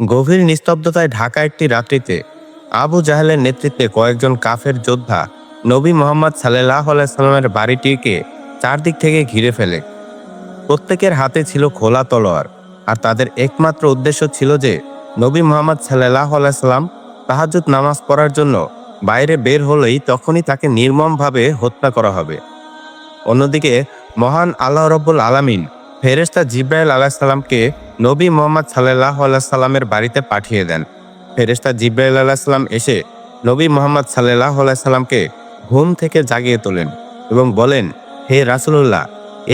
গভীর নিস্তব্ধতায় ঢাকা একটি রাত্রিতে আবু জাহেলের নেতৃত্বে কয়েকজন কাফের যোদ্ধা নবী মোহাম্মদ সাল্লাহ সাল্লামের বাড়িটিকে চারদিক থেকে ঘিরে ফেলে। প্রত্যেকের হাতে ছিল খোলা তলোয়ার, আর তাদের একমাত্র উদ্দেশ্য ছিল যে নবী মোহাম্মদ সাল্লাহ সাল্লাম তাহাজুদ নামাজ পড়ার জন্য বাইরে বের হলেই তখনই তাকে নির্মমভাবে হত্যা করা হবে। অন্যদিকে মহান আল্লাহ রব্বুল আলামিন ফেরেস্তা জিব্রাইল আলাহ সাল্লামকে নবী মোহাম্মদ সাল্লাহ সাল্লামের বাড়িতে পাঠিয়ে দেন। ফেরেস্তা জিব্রাইল আলাহ সাল্লাম এসে নবী মোহাম্মদ সাল্লাহ সাল্লামকে ঘুম থেকে জাগিয়ে তোলেন এবং বলেন, হে রাসুলুল্লাহ,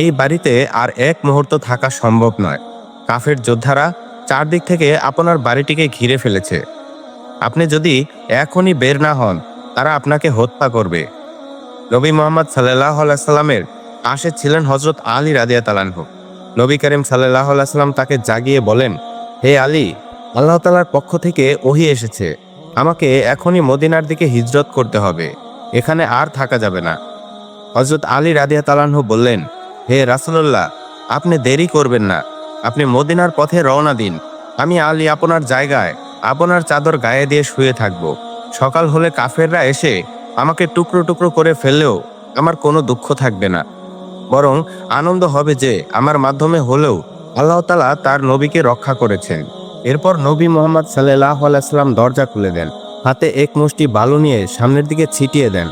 এই বাড়িতে আর এক মুহূর্ত থাকা সম্ভব নয়। কাফের যোদ্ধারা চারদিক থেকে আপনার বাড়িটিকে ঘিরে ফেলেছে। আপনি যদি এখনই বের না হন, তারা আপনাকে হত্যা করবে। নবী মোহাম্মদ সাল্লাহ সাল্লামের পাশে ছিলেন হজরত আলী রাদিয়া তালানহ নবী করিম সাল্লাহ সাল্লাম তাকে জাগিয়ে বলেন, হে আলী, আল্লাহ তালার পক্ষ থেকে ওহি এসেছে। আমাকে এখনই মদিনার দিকে হিজরত করতে হবে। এখানে আর থাকা যাবে না। হজরত আলী রাদিয়া তালানহ বললেন, হে রাসুল্লাহ আপনি দেরি করবেন না। আপনি মদিনার পথে রওনা দিন। আমি আলী আপনার জায়গায়, আপনার চাদর গায়ে দিয়ে শুয়ে থাকব। সকাল হলে কাফেররা এসে আমাকে টুকরো টুকরো করে ফেললেও আমার কোনো দুঃখ থাকবে না। বরং আনন্দ হবে যে আমার মাধ্যমে হলেও আল্লাহ তালা তার নবীকে রক্ষা করেছেন। এরপর নবী মোহাম্মদ সাল্লাহ আলাইসাল্লাম দরজা খুলে দেন, হাতে এক মুষ্টি বালু নিয়ে সামনের দিকে ছিটিয়ে দেন।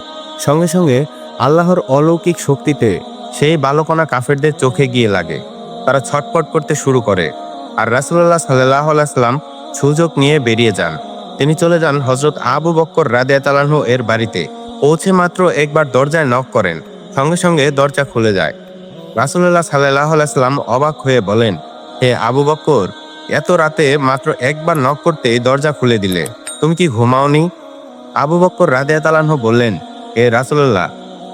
সঙ্গে সঙ্গে আল্লাহর অলৌকিক শক্তিতে সেই বালকণা কাফেরদের চোখে গিয়ে লাগে। তারা ছটপট করতে শুরু করে আর রাসুল্লাহ সাল্লাহ আলাইসাল্লাম সুযোগ নিয়ে বেরিয়ে যান। তিনি চলে যান হজরত আবু বক্কর রাদিয়া তালানহ এর বাড়িতে। পৌঁছে মাত্র একবার দরজায় নক করেন। সঙ্গে সঙ্গে দরজা খুলে যায়। রাসুল্লাহ সাল্লাহ আলাইসাল্লাম অবাক হয়ে বলেন, হে আবু বক্কর এত রাতে মাত্র একবার নক করতেই দরজা খুলে দিলে, তুমি কি ঘুমাওনি? আবু বক্কর রাদিয়া তালানহ বললেন হে রাসুল্লাহ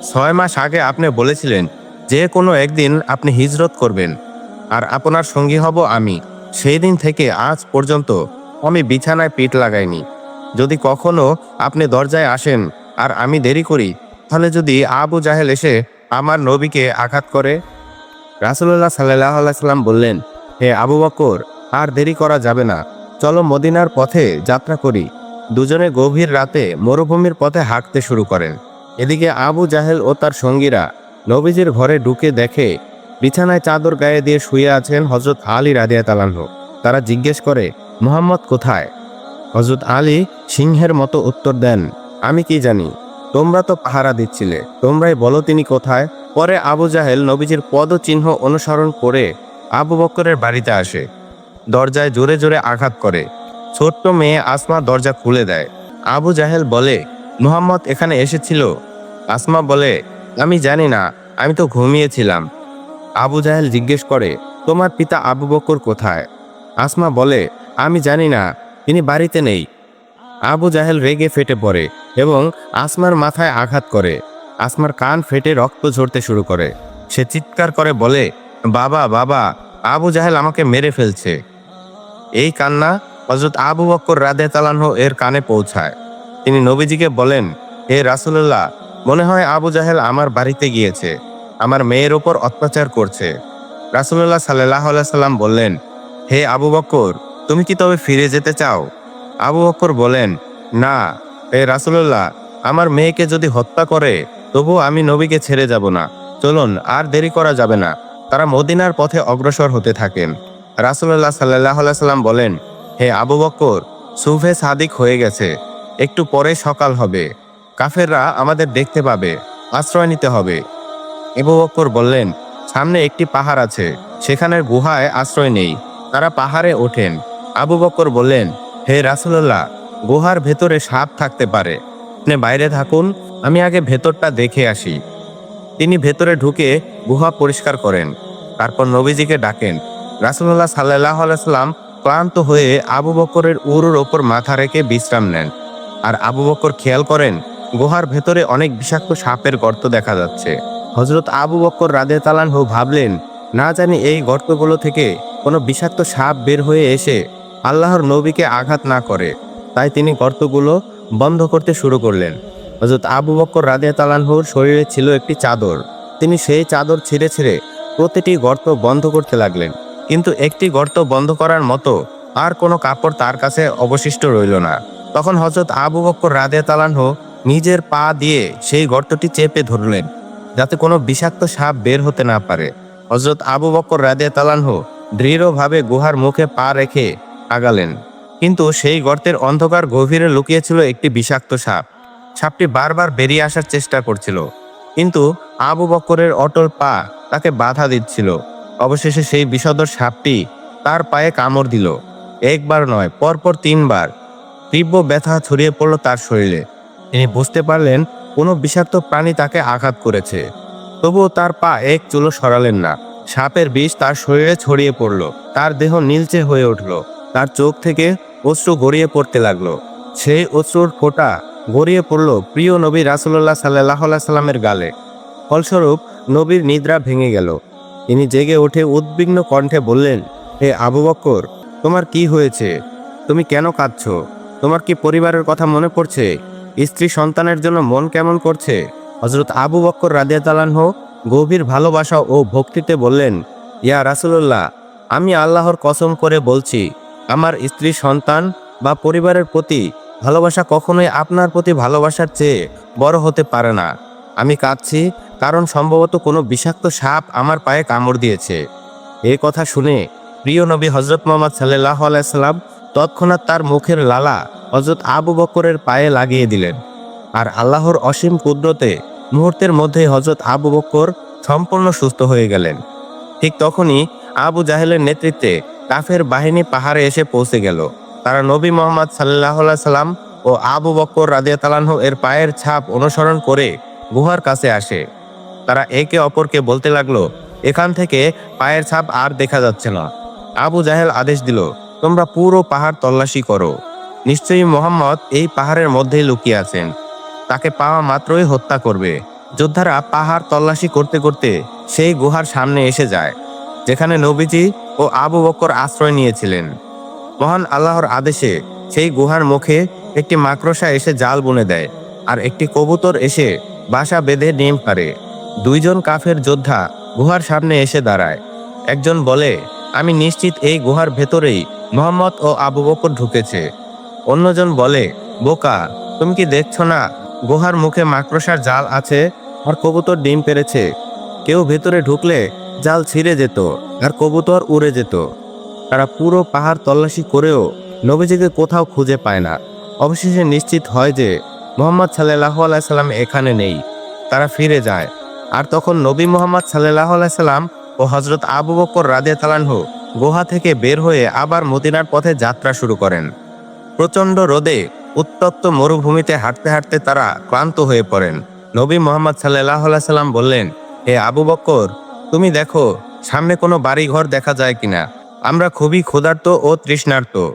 ছয় মাস আগে আপনি বলেছিলেন, যে কোনো একদিন আপনি হিজরত করবেন, আর আপনার সঙ্গী হব আমি। সেই দিন থেকে আজ পর্যন্ত আমি বিছানায় পিঠ লাগাইনি। যদি কখনো আপনি দরজায় আসেন আর আমি দেরি করি তাহলে যদি আবু জাহেল এসে আমার নবীকে আঘাত করে? রাসুল্লাহ সাল্লাহ বললেন, হে আবু বকর, আর দেরি করা যাবে না। চলো মদিনার পথে যাত্রা করি। দুজনে গভীর রাতে মরুভূমির পথে হাঁটতে শুরু করেন। এদিকে আবু জাহেল ও তার সঙ্গীরা নবীজির ঘরে ঢুকে দেখে বিছানায় চাদর গায়ে দিয়ে শুয়ে আছেন হজরত আলী রাদিয়া তালাহ তারা জিজ্ঞেস করে, মোহাম্মদ কোথায়? হজরত আলী সিংহের মতো উত্তর দেন, আমি কি জানি? তোমরা তো পাহারা দিচ্ছিলে, তোমরাই বলো তিনি কোথায়। পরে আবু জাহেল নবীজির পদচিহ্ন অনুসরণ করে আবু বক্করের বাড়িতে আসে। দরজায় জোরে জোরে আঘাত করে। ছোট্ট মেয়ে আসমা দরজা খুলে দেয়। আবু জাহেল বলে, মুহাম্মদ এখানে এসেছিল? আসমা বলে, আমি জানি না, আমি তো ঘুমিয়েছিলাম। আবু জাহেল জিজ্ঞেস করে, তোমার পিতা আবু বকর কোথায়? আসমা বলে, আমি জানি না, তিনি বাড়িতে নেই। আবু জাহেল রেগে ফেটে পড়ে এবং আসমার মাথায় আঘাত করে। আসমার কান ফেটে রক্ত ঝরতে শুরু করে। সে চিৎকার করে বলে, বাবা বাবা, আবু জাহেল আমাকে মেরে ফেলছে। এই কান্না হজরত আবু বক্কর রাদে তালানহ এর কানে পৌঁছায়। তিনি নবীজিকে বলেন, হে রাসুল্লাহ মনে হয় আবু জাহেল আমার বাড়িতে গিয়েছে। আমার মেয়ের ওপর অত্যাচার করছে। রাসুল্লাহ সাল্লাহ সাল্লাম বললেন, হে আবু বক্কর তুমি কি তবে ফিরে যেতে চাও? আবু বক্কর বলেন, না এ রাসুল্লাহ আমার মেয়েকে যদি হত্যা করে, তবু আমি নবীকে ছেড়ে যাব না। চলুন, আর দেরি করা যাবে না। তারা মদিনার পথে অগ্রসর হতে থাকেন। রাসুল্লাহ সাল্লাহ সাল্লাম বলেন, হে আবু বক্কর সুফে সাদিক হয়ে গেছে। একটু পরে সকাল হবে। কাফেররা আমাদের দেখতে পাবে, আশ্রয় নিতে হবে। এবু বক্কর বললেন, সামনে একটি পাহাড় আছে। সেখানের গুহায় আশ্রয় নেই। তারা পাহাড়ে ওঠেন। আবু বক্কর বললেন হে রাসুল্লাহ গুহার ভেতরে সাপ থাকতে পারে। আপনি বাইরে থাকুন, আমি আগে ভেতরটা দেখে আসি। তিনি ভেতরে ঢুকে গুহা পরিষ্কার করেন, তারপর নবীজিকে ডাকেন। রাসুল্লাহ সাল্লাহ সাল্লাম ক্লান্ত হয়ে আবু বকরের উরুর ওপর মাথা রেখে বিশ্রাম নেন। আর আবু বকর খেয়াল করেন, গুহার ভেতরে অনেক বিষাক্ত সাপের গর্ত দেখা যাচ্ছে। হজরত আবু বক্কর রাদে তালানহু ভাবলেন, না জানি এই গর্তগুলো থেকে কোনো বিষাক্ত সাপ বের হয়ে এসে আল্লাহর নবীকে আঘাত না করে। তাই তিনি গর্তগুলো বন্ধ করতে শুরু করলেন। হজরত আবু বক্কর রাদে তালানহুর শরীরে ছিল একটি চাদর। তিনি সেই চাদর ছিঁড়ে ছিঁড়ে প্রতিটি গর্ত বন্ধ করতে লাগলেন। কিন্তু একটি গর্ত বন্ধ করার মতো আর কোনো কাপড় তার কাছে অবশিষ্ট রইল না। তখন হজরত আবু বক্কর রাদে তালানহ নিজের পা দিয়ে সেই গর্তটি চেপে ধরলেন, যাতে কোনো বিষাক্ত সাপ বের হতে না পারে। হজরত আবু বক্কর রাদে তালানহ দৃঢ়ভাবে গুহার মুখে পা রেখে আগালেন। কিন্তু সেই গর্তের অন্ধকার গভীরে লুকিয়েছিল একটি বিষাক্ত সাপ। সাপটি বারবার বেরিয়ে আসার চেষ্টা করছিল। কিন্তু আবু বক্করের অটল পা তাকে বাধা দিচ্ছিল। অবশেষে সেই বিষধর সাপটি তার পায়ে কামড় দিল। একবার নয়, পরপর তিনবার তীব্র ব্যথা ছড়িয়ে পড়ল তার শরীরে। তিনি বুঝতে পারলেন, কোনো বিষাক্ত প্রাণী তাকে আঘাত করেছে। তবুও তার পা এক চুলো সরালেন না। সাপের বিষ তার শরীরে ছড়িয়ে পড়ল। তার দেহ নীলচে হয়ে উঠল। তার চোখ থেকে অশ্রু গড়িয়ে পড়তে লাগল। সেই অশ্রুর ফোঁটা গড়িয়ে পড়ল প্রিয় নবী রাসুল্লাহ সাল্লাহ সাল্লামের গালে। ফলস্বরূপ, নবীর নিদ্রা ভেঙে গেল। তিনি জেগে উঠে উদ্বিগ্ন কণ্ঠে বললেন, হে আবু বক্কর, তোমার কি হয়েছে? তুমি কেন কাঁদছ? তোমার কি পরিবারের কথা মনে পড়ছে? স্ত্রী সন্তানের জন্য মন কেমন করছে? হজরত আবু বক্কর রাদিয়া তালানহ গভীর ভালোবাসা ও ভক্তিতে বললেন, ইয়া রাসুল্লাহ আমি আল্লাহর কসম করে বলছি আমার স্ত্রী, সন্তান বা পরিবারের প্রতি ভালোবাসা কখনোই আপনার প্রতি ভালোবাসার চেয়ে বড় হতে পারে না। আমি কাঁদছি কারণ সম্ভবত কোনো বিষাক্ত সাপ আমার পায়ে কামড় দিয়েছে। এই কথা শুনে প্রিয় নবী হজরত মোহাম্মদ সাল্লাহ আলাইসাল্লাম তৎক্ষণাৎ তার মুখের লালা হজরত আবু বক্করের পায়ে লাগিয়ে দিলেন। আর আল্লাহর অসীম কুদরতে মুহূর্তের মধ্যে হজরত আবু বক্কর সম্পূর্ণ সুস্থ হয়ে গেলেন। ঠিক তখনই আবু জাহেলের নেতৃত্বে কাফের বাহিনী পাহাড়ে এসে পৌঁছে গেল। তারা নবী মোহাম্মদ সাল্লাহ সাল্লাম ও আবু বক্কর রাদিয়া তালানহ এর পায়ের ছাপ অনুসরণ করে গুহার কাছে আসে। তারা একে অপরকে বলতে লাগল, এখান থেকে পায়ের ছাপ আর দেখা যাচ্ছে না। আবু জাহেল আদেশ দিল, তোমরা পুরো পাহাড় তল্লাশি করো। নিশ্চয়ই মোহাম্মদ এই পাহাড়ের মধ্যেই লুকিয়ে আছেন। তাকে পাওয়া মাত্রই হত্যা করবে। যোদ্ধারা পাহাড় তল্লাশি করতে করতে সেই গুহার সামনে এসে যায়, যেখানে নবীজি ও আবু বক্কর আশ্রয় নিয়েছিলেন। মহান আল্লাহর আদেশে সেই গুহার মুখে একটি মাকড়সা এসে জাল বুনে দেয় আর একটি কবুতর এসে বাসা বেঁধে নিম পারে দুইজন কাফের যোদ্ধা গুহার সামনে এসে দাঁড়ায়। একজন বলে, আমি নিশ্চিত এই গুহার ভেতরেই মোহাম্মদ ও আবু বকর ঢুকেছে। অন্যজন বলে, বোকা, তুমি কি দেখছ না গুহার মুখে মাকড়সার জাল আছে আর কবুতর ডিম পেরেছে কেউ ভেতরে ঢুকলে জাল ছিঁড়ে যেত আর কবুতর উড়ে যেত। তারা পুরো পাহাড় তল্লাশি করেও নবীজিকে কোথাও খুঁজে পায় না। অবশেষে নিশ্চিত হয় যে মোহাম্মদ সাল্লাহ আলাইসাল্লাম এখানে নেই। তারা ফিরে যায়। আর তখন নবী মোহাম্মদ সাল্লাহ আলাইসাল্লাম ও হজরত আবু বকর রাদে তালানহ গুহা থেকে বের হয়ে আবার মদিনার পথে যাত্রা শুরু করেন। প্রচণ্ড রোদে উত্তপ্ত মরুভূমিতে হাঁটতে হাঁটতে তারা ক্লান্ত হয়ে পড়েন। নবী মোহাম্মদ সাল্লাহ সাল্লাম বললেন, হে আবু বক্কর তুমি দেখো, সামনে কোনো বাড়ি ঘর দেখা যায় কিনা। আমরা খুবই ক্ষুধার্ত ও তৃষ্ণার্ত।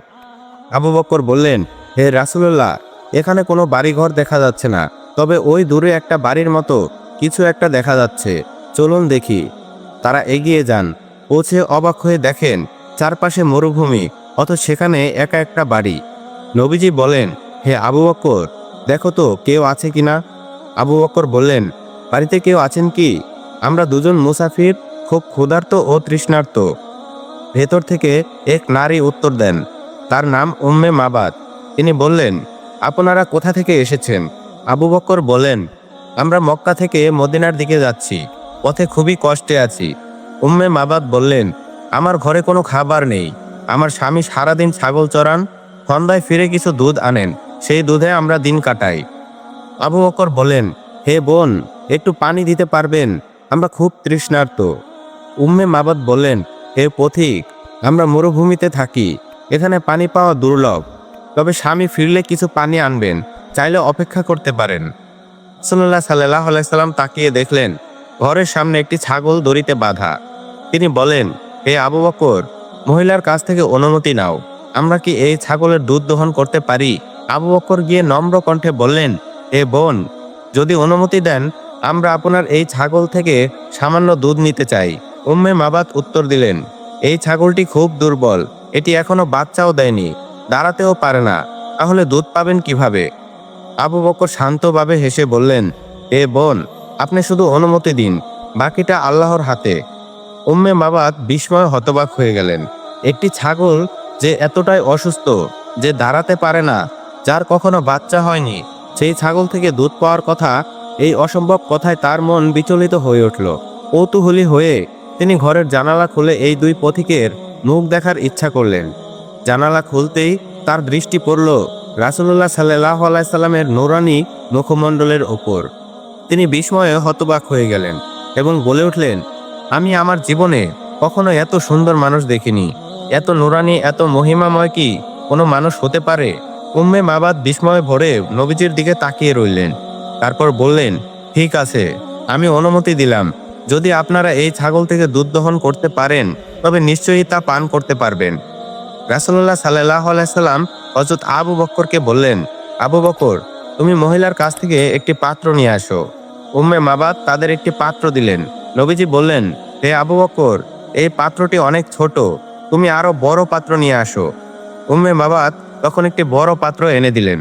আবু বক্কর বললেন, হে রাসুল্লাহ এখানে কোনো বাড়িঘর দেখা যাচ্ছে না। তবে ওই দূরে একটা বাড়ির মতো কিছু একটা দেখা যাচ্ছে। চলুন দেখি। তারা এগিয়ে যান। পৌঁছে অবাক হয়ে দেখেন, চারপাশে মরুভূমি অত সেখানে একা একটা বাড়ি। নবীজি বলেন, হে আবু বক্কর, দেখো তো, কেউ আছে কিনা? আবু বক্কর বললেন, বাড়িতে কেউ আছেন কি? আমরা দুজন মুসাফির খুব ক্ষুধার্ত ও তৃষ্ণার্ত। ভেতর থেকে এক নারী উত্তর দেন, তার নাম উম্মে মাবাদ। তিনি বললেন, আপনারা কোথা থেকে এসেছেন? আবু বক্কর বলেন, আমরা মক্কা থেকে মদিনার দিকে যাচ্ছি, পথে খুবই কষ্টে আছি। উম্মে মাবাদ বললেন, আমার ঘরে কোনো খাবার নেই। আমার স্বামী সারাদিন ছাগল চড়ান সন্ধ্যায় ফিরে কিছু দুধ আনেন, সেই দুধে আমরা দিন কাটাই। আবু বকর বলেন, হে বোন, একটু পানি দিতে পারবেন? আমরা খুব তৃষ্ণার্ত। উম্মে মাবাদ বললেন, হে পথিক, আমরা মরুভূমিতে থাকি। এখানে পানি পাওয়া দুর্লভ। তবে স্বামী ফিরলে কিছু পানি আনবেন, চাইলে অপেক্ষা করতে পারেন। সাল্লাহ সাল্লাহ আলাইসাল্লাম তাকিয়ে দেখলেন, ঘরের সামনে একটি ছাগল দড়িতে বাঁধা। তিনি বলেন, হে আবু বকর, মহিলার কাছ থেকে অনুমতি নাও। আমরা কি এই ছাগলের দুধ দহন করতে পারি? আবু বকর গিয়ে নম্র কণ্ঠে বললেন, হে বোন, যদি অনুমতি দেন আমরা আপনার এই ছাগল থেকে সামান্য দুধ নিতে চাই। উম্মে মাবাত উত্তর দিলেন, এই ছাগলটি খুব দুর্বল, এটি এখনও বাচ্চাও দেয়নি, দাঁড়াতেও পারে না, তাহলে দুধ পাবেন কীভাবে? আবু বকর শান্তভাবে হেসে বললেন, এ বোন, আপনি শুধু অনুমতি দিন, বাকিটা আল্লাহর হাতে। উম্মে মাবাদ বিস্ময় হতবাক হয়ে গেলেন, একটি ছাগল যে এতটাই অসুস্থ, যে দাঁড়াতে পারে না, যার কখনো বাচ্চা হয়নি, সেই ছাগল থেকে দুধ পাওয়ার কথা এই অসম্ভব কথায় তার মন বিচলিত হয়ে উঠল। কৌতূহলী হয়ে তিনি ঘরের জানালা খুলে এই দুই পথিকের মুখ দেখার ইচ্ছা করলেন। জানালা খুলতেই তার দৃষ্টি পড়ল রাসুল্লাহ সাল্লাহ আলাইসাল্লামের নোরানি মুখমণ্ডলের ওপর। তিনি বিস্ময়ে হতবাক হয়ে গেলেন এবং বলে উঠলেন, আমি আমার জীবনে কখনো এত সুন্দর মানুষ দেখিনি। এত নুরানি, এত মহিমাময় কি কোনো মানুষ হতে পারে? উম্মে মাবাদ বিস্ময়ে ভরে নবীজির দিকে তাকিয়ে রইলেন। তারপর বললেন, ঠিক আছে, আমি অনুমতি দিলাম। যদি আপনারা এই ছাগল থেকে দুধ দহন করতে পারেন, তবে নিশ্চয়ই তা পান করতে পারবেন। রাসুল্লাহ সাল্লাহ আলাইসাল্লাম হজরত আবু বক্করকে বললেন, আবু বকর তুমি মহিলার কাছ থেকে একটি পাত্র নিয়ে আসো। উম্মে মাবাদ তাদের একটি পাত্র দিলেন। নবীজি বললেন, হে আবু বকর এই পাত্রটি অনেক ছোট, তুমি আরও বড় পাত্র নিয়ে আসো। উম্মে মাবাদ তখন একটি বড় পাত্র এনে দিলেন।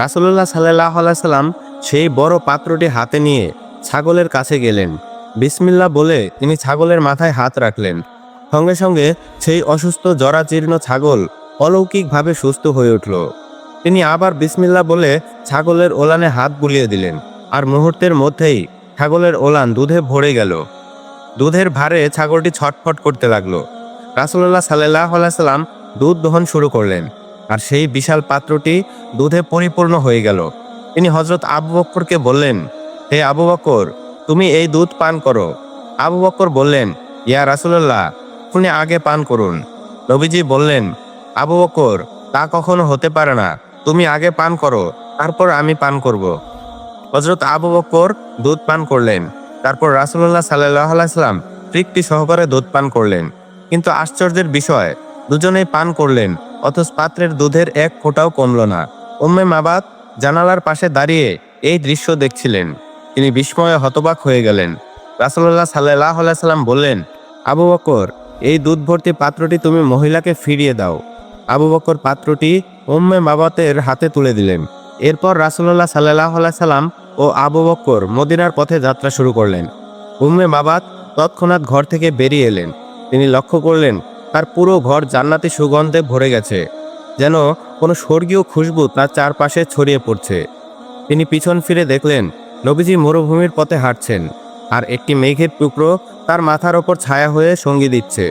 রাসুল্লাহ সাল্লাহ সাল্লাম সেই বড় পাত্রটি হাতে নিয়ে ছাগলের কাছে গেলেন। বিসমিল্লা বলে তিনি ছাগলের মাথায় হাত রাখলেন। সঙ্গে সঙ্গে সেই অসুস্থ জরাজীর্ণ ছাগল অলৌকিকভাবে সুস্থ হয়ে উঠল। তিনি আবার বিসমিল্লা বলে ছাগলের ওলানে হাত বুলিয়ে দিলেন আর মুহূর্তের মধ্যেই ছাগলের ওলান দুধে ভরে গেল। দুধের ভারে ছাগলটি ছটফট করতে লাগল। রাসুল্লাহ সাল্লাহ সাল্লাম দুধ দহন শুরু করলেন আর সেই বিশাল পাত্রটি দুধে পরিপূর্ণ হয়ে গেল। তিনি হজরত আবু বক্করকে বললেন, হে আবু বক্কর, তুমি এই দুধ পান করো। আবু বক্কর বললেন, ইয়া রাসুল্লাহ আপনি আগে পান করুন। নবীজি বললেন, আবু বক্কর, তা কখনো হতে পারে না। তুমি আগে পান করো, তারপর আমি পান করব। হজরত আবু বক্কর দুধ পান করলেন। তারপর রাসুল্লাহ সাল্লাম তৃপ্তি সহকারে দুধ পান করলেন। কিন্তু আশ্চর্যের বিষয়, দুজনেই পান করলেন, অথচ পাত্রের দুধের এক ফোঁটাও কমল না। উম্মে মাবাদ জানালার পাশে দাঁড়িয়ে এই দৃশ্য দেখছিলেন। তিনি বিস্ময়ে হতবাক হয়ে গেলেন। রাসুল্লাহ সাল্লাহ সাল্লাম বললেন, আবু বকর, এই দুধ ভর্তি পাত্রটি তুমি মহিলাকে ফিরিয়ে দাও। আবু বকর পাত্রটি উম্মে মাবাতের হাতে তুলে দিলেন। এরপর রাসুল্লাহ সাল্লাহ সাল্লাম ও আবু বক্কর মদিনার পথে যাত্রা শুরু করলেন। উম্মে মাবাত তৎক্ষণাৎ ঘর থেকে বেরিয়ে এলেন। তিনি লক্ষ্য করলেন, তার পুরো ঘর জান্নাতি সুগন্ধে ভরে গেছে। যেন কোনো স্বর্গীয় খুশবু তার চারপাশে ছড়িয়ে পড়ছে। তিনি পিছন ফিরে দেখলেন, নবীজি মরুভূমির পথে হাঁটছেন আর একটি মেঘের টুকরো তার মাথার ওপর ছায়া হয়ে সঙ্গী দিচ্ছে।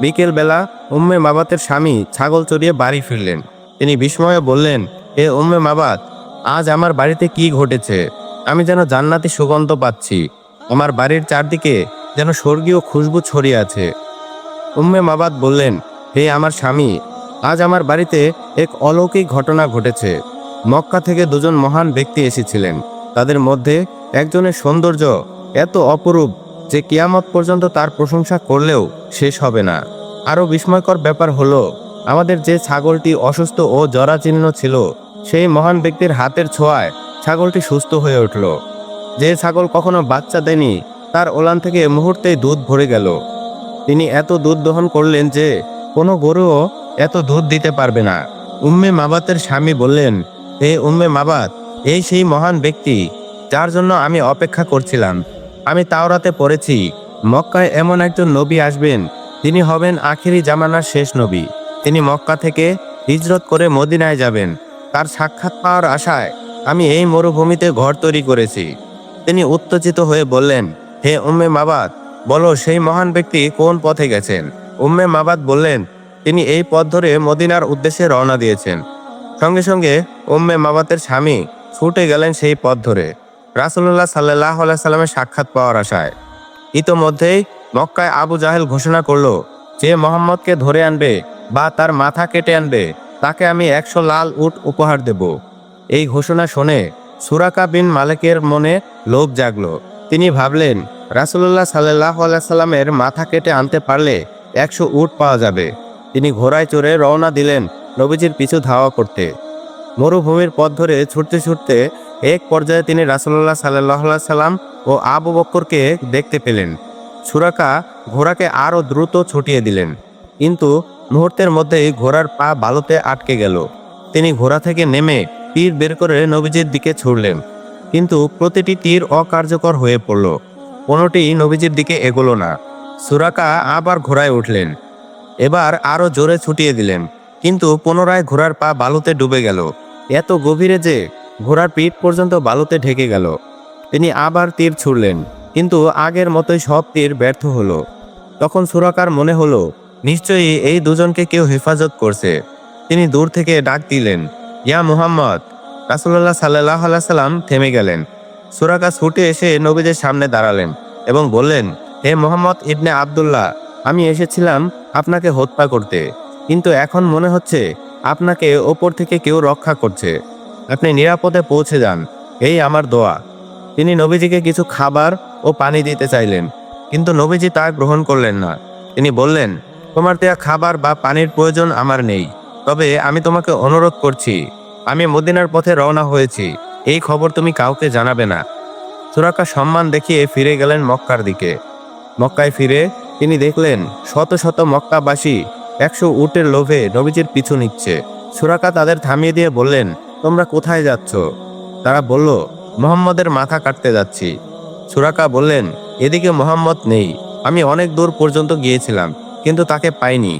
বিকেল বেলা উম্মে মাবাতের স্বামী ছাগল চড়িয়ে বাড়ি ফিরলেন। তিনি বিস্ময়ে বললেন, এ উম্মে মাবাত, আজ আমার বাড়িতে কি ঘটেছে? আমি যেন জান্নাতি সুগন্ধ পাচ্ছি। আমার বাড়ির চারদিকে যেন স্বর্গীয় খুশবু ছড়িয়ে আছে। উম্মে মাবাদ বললেন, হে আমার স্বামী আজ আমার বাড়িতে এক অলৌকিক ঘটনা ঘটেছে। মক্কা থেকে দুজন মহান ব্যক্তি এসেছিলেন। তাদের মধ্যে একজনের সৌন্দর্য এত অপরূপ যে কিয়ামত পর্যন্ত তার প্রশংসা করলেও শেষ হবে না। আরও বিস্ময়কর ব্যাপার হলো, আমাদের যে ছাগলটি অসুস্থ ও জরাচীর্ণ ছিল, সেই মহান ব্যক্তির হাতের ছোঁয়ায় ছাগলটি সুস্থ হয়ে উঠল। যে ছাগল কখনো বাচ্চা দেয়নি, তার ওলান থেকে মুহূর্তেই দুধ ভরে গেল। তিনি এত দুধ দহন করলেন যে কোনো গরুও এত দুধ দিতে পারবে না। উম্মে মাবাতের স্বামী বললেন, হে উম্মে মাবাত, এই সেই মহান ব্যক্তি, যার জন্য আমি অপেক্ষা করছিলাম। আমি তাওরাতে পড়েছি, মক্কায় এমন একজন নবী আসবেন, তিনি হবেন আখেরি জামানার শেষ নবী। তিনি মক্কা থেকে হিজরত করে মদিনায় যাবেন। তার সাক্ষাৎ পাওয়ার আশায় আমি এই মরুভূমিতে ঘর তৈরি করেছি। তিনি উত্তেজিত হয়ে বললেন, হে উম্মে মাবাদ বলো সেই মহান ব্যক্তি কোন পথে গেছেন? উম্মে মাবাদ বললেন তিনি এই পথ ধরে মদিনার উদ্দেশ্যে রওনা দিয়েছেন। সঙ্গে সঙ্গে উম্মে মাবাতের স্বামী ছুটে গেলেন সেই পথ ধরে। রাসুল্লাহ সাল্লাহ সাল্লামের সাক্ষাৎ পাওয়ার আশায়। ইতোমধ্যেই মক্কায় আবু জাহেল ঘোষণা করল, যে মোহাম্মদকে ধরে আনবে বা তার মাথা কেটে আনবে, তাকে আমি একশো লাল উট উপহার দেব। এই ঘোষণা শুনে সুরাকা বিন মালিকের মনে লোভ জাগল। তিনি ভাবলেন রাসুল্লাহ সাল্লাহ সাল্লামের মাথা কেটে আনতে পারলে একশো উট পাওয়া যাবে। তিনি ঘোড়ায় চড়ে রওনা দিলেন নবীজির পিছু ধাওয়া করতে। মরুভূমির পথ ধরে ছুটতে ছুটতে এক পর্যায়ে তিনি রাসুল্লাহ সাল্লাহ সাল্লাম ও আবু বক্করকে দেখতে পেলেন। সুরাকা ঘোড়াকে আরও দ্রুত ছুটিয়ে দিলেন। কিন্তু মুহূর্তের মধ্যেই ঘোড়ার পা বালুতে আটকে গেল। তিনি ঘোড়া থেকে নেমে তীর বের করে নবীজির দিকে ছুড়লেন। কিন্তু প্রতিটি তীর অকার্যকর হয়ে পড়ল। কোনোটি নবীজির দিকে এগোলো না। সুরাকা আবার ঘোড়ায় উঠলেন। এবার আরও জোরে ছুটিয়ে দিলেন। কিন্তু পুনরায় ঘোড়ার পা বালুতে ডুবে গেল। এত গভীরে যে ঘোড়ার পিঠ পর্যন্ত বালুতে ঢেকে গেল। তিনি আবার তীর ছুড়লেন, কিন্তু আগের মতোই সব তীর ব্যর্থ হলো। তখন সুরাকার মনে হলো, নিশ্চয়ই এই দুজনকে কেউ হেফাজত করছে। তিনি দূর থেকে ডাক দিলেন, ইয়া মুহাম্মদ! রাসুল্লাহ সাল্লাহ সাল্লাম থেমে গেলেন। সুরাকা ছুটে এসে নবীদের সামনে দাঁড়ালেন এবং বললেন, হে মোহাম্মদ ইবনে আবদুল্লাহ আমি এসেছিলাম আপনাকে হত্যা করতে। কিন্তু এখন মনে হচ্ছে আপনাকে ওপর থেকে কেউ রক্ষা করছে। আপনি নিরাপদে পৌঁছে যান। এই আমার দোয়া। তিনি নবীজিকে কিছু খাবার ও পানি দিতে চাইলেন, কিন্তু নবীজি তা গ্রহণ করলেন না। তিনি বললেন, তোমার দেয়া খাবার বা পানির প্রয়োজন আমার নেই। তবে আমি তোমাকে অনুরোধ করছি, আমি মদিনার পথে রওনা হয়েছি। এই খবর তুমি কাউকে জানাবে না। সুরাকা সম্মান দেখিয়ে ফিরে গেলেন মক্কার দিকে। মক্কায় ফিরে তিনি দেখলেন, শত শত মক্কাবাসী একশো উটের লোভে নবীজির পিছু নিচ্ছে। সুরাকা তাদের থামিয়ে দিয়ে বললেন, তোমরা কোথায় যাচ্ছ? তারা বলল, মোহাম্মদের মাথা কাটতে যাচ্ছি। সুরাকা বললেন, এদিকে মোহাম্মদ নেই। আমি অনেক দূর পর্যন্ত গিয়েছিলাম, কিন্তু তাকে পাইনি।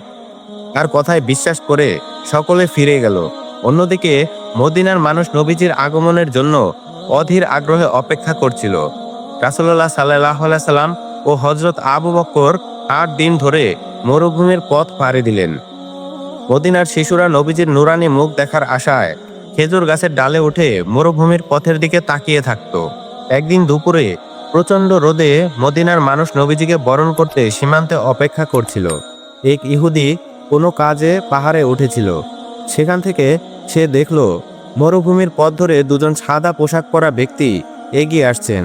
তার কথায় বিশ্বাস করে সকলে ফিরে গেল। অন্যদিকে মদিনার মানুষ নবীজির আগমনের জন্য অধীর আগ্রহে অপেক্ষা করছিল। রাসুল্লাহ সাল্লাহ সাল্লাম ও হজরত আবু বক্কর আট দিন ধরে মরুভূমির পথ পাড়ি দিলেন। মদিনার শিশুরা নবীজির নুরানি মুখ দেখার আশায় খেজুর গাছের ডালে উঠে মরুভূমির পথের দিকে তাকিয়ে থাকত। একদিন দুপুরে প্রচণ্ড রোদে মদিনার মানুষ নবীজিকে বরণ করতে সীমান্তে অপেক্ষা করছিল। এক ইহুদি কোনো কাজে পাহাড়ে উঠেছিল। সেখান থেকে সে দেখল, মরুভূমির পথ ধরে দুজন সাদা পোশাক পরা ব্যক্তি এগিয়ে আসছেন।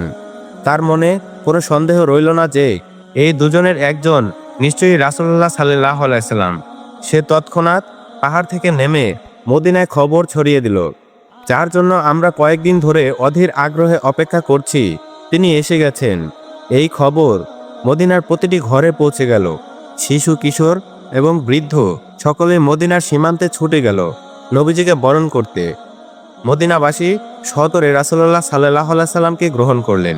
তার মনে কোনো সন্দেহ রইল না যে এই দুজনের একজন নিশ্চয়ই রাসুল্লাহ সাল্লাহ আলাইসাল্লাম সে তৎক্ষণাৎ পাহাড় থেকে নেমে মদিনায় খবর ছড়িয়ে দিল। যার জন্য আমরা কয়েকদিন ধরে অধীর আগ্রহে অপেক্ষা করছি, তিনি এসে গেছেন। এই খবর মদিনার প্রতিটি ঘরে পৌঁছে গেল। শিশু, কিশোর এবং বৃদ্ধ সকলে মদিনার সীমান্তে ছুটে গেল নবীজিকে বরণ করতে। মদিনাবাসী সতরে রাসুল্লাহ সাল্লাহ সাল্লামকে গ্রহণ করলেন।